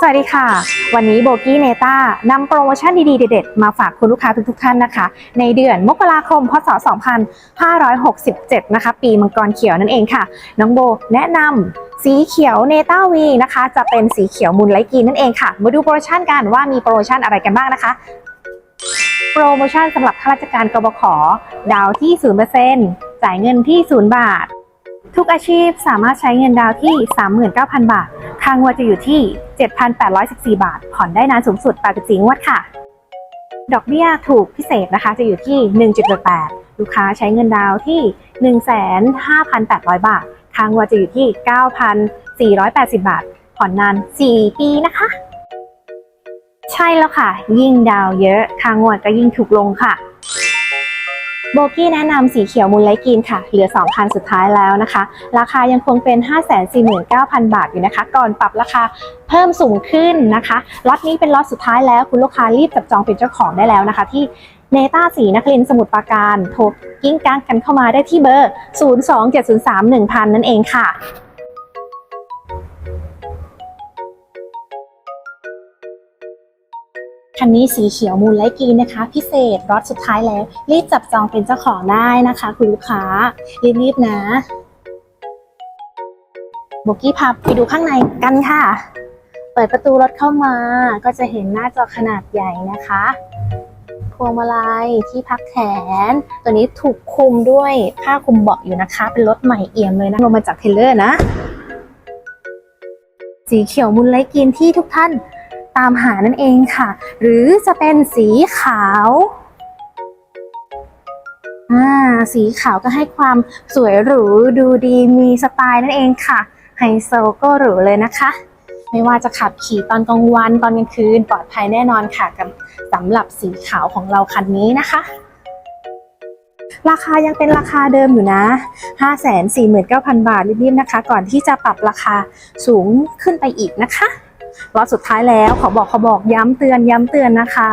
สวัสดีค่ะ วันนี้โบกี้เนต้านำโปรโมชั่นดีๆเด็ดๆมาฝากคุณลูกค้าทุกๆท่านนะคะ ในเดือนมกราคม พศ 2567 นะคะ ปีมังกรเขียวนั่นเองค่ะ น้องโบแนะนำสีเขียวเนต้าวีนะคะ จะเป็นสีเขียวมูลไลท์กรีนนั่นเองค่ะ มาดูโปรโมชั่นกันว่ามีโปรโมชั่นอะไรกันบ้างนะคะโปรโมชั่นสำหรับข้าราชการกบขดาวที่ 0%จ่ายเงินที่ 0 บาท ทุกอาชีพสามารถใช้เงินดาวที่ 39,000 บาท ค่างวดจะอยู่ที่ 7,814 บาท ผ่อนได้นานสูงสุด84งวดค่ะ ดอกเบี้ยถูกพิเศษนะคะจะอยู่ที่ 1.8 ลูกค้าใช้เงินดาวที่ 15,800 บาท ค่างวดจะอยู่ที่ 9,480 บาท ผ่อนนาน 4 ปีนะคะ ใช่แล้วค่ะ ยิ่งดาวเยอะ ค่างวดก็ยิ่งถูกลงค่ะ โบกี้แนะนำสีเขียวมูลไลกีนค่ะ เหลือ 2 คันสุดท้ายแล้วนะคะ ราคายังคงเป็น 549,000 บาทอยู่นะคะ ก่อนปรับราคาเพิ่มสูงขึ้นนะคะล็อตนี้เป็นล็อตสุดท้ายแล้วคุณลูกค้ารีบจับจองเป็นเจ้าของได้แล้วนะคะ ที่เนต้าสีนักเรียนสมุทรปราการโทรกิ้งก้างกันเข้ามาได้ที่เบอร์ 027031000 นั่นเองค่ะ คันนี้สีเขียวมูลไลกีนนะคะ พิเศษรถสุดท้ายแล้ว รีบจับจองเป็นเจ้าของได้นะคะ คุณลูกค้า รีบๆนะโบกี้พาไปดูข้างในกันค่ะ เปิดประตูรถเข้ามา ก็จะเห็นหน้าจอขนาดใหญ่นะคะพวงมาลัยที่พักแขน ตัวนี้ถูกคุมด้วยผ้าคุมเบาะอยู่นะคะ เป็นรถใหม่เอี่ยมเลยนะลงมาจากเทรเลอร์นะ สีเขียวมูลไลท์กรีนที่ทุกท่าน ตามหานั่นเองค่ะ หรือจะเป็นสีขาวอ่าสีขาวก็ให้ความสวยหรูดูดีมีสไตล์นั่นเองค่ะไฮโซก็หรูเลยนะคะ ไม่ว่าจะขับขี่ตอนกลางวันตอนกลางคืนปลอดภัยแน่นอนค่ะกับสำหรับสีขาวของเราคันนี้นะคะ ราคายังเป็นราคาเดิมอยู่นะ 549,000 บาทรีบๆนะคะ ก่อนที่จะปรับราคาสูงขึ้นไปอีกนะคะ รอบสุดท้ายแล้วขอบอกขอบอกย้ำเตือนย้ำเตือนนะคะ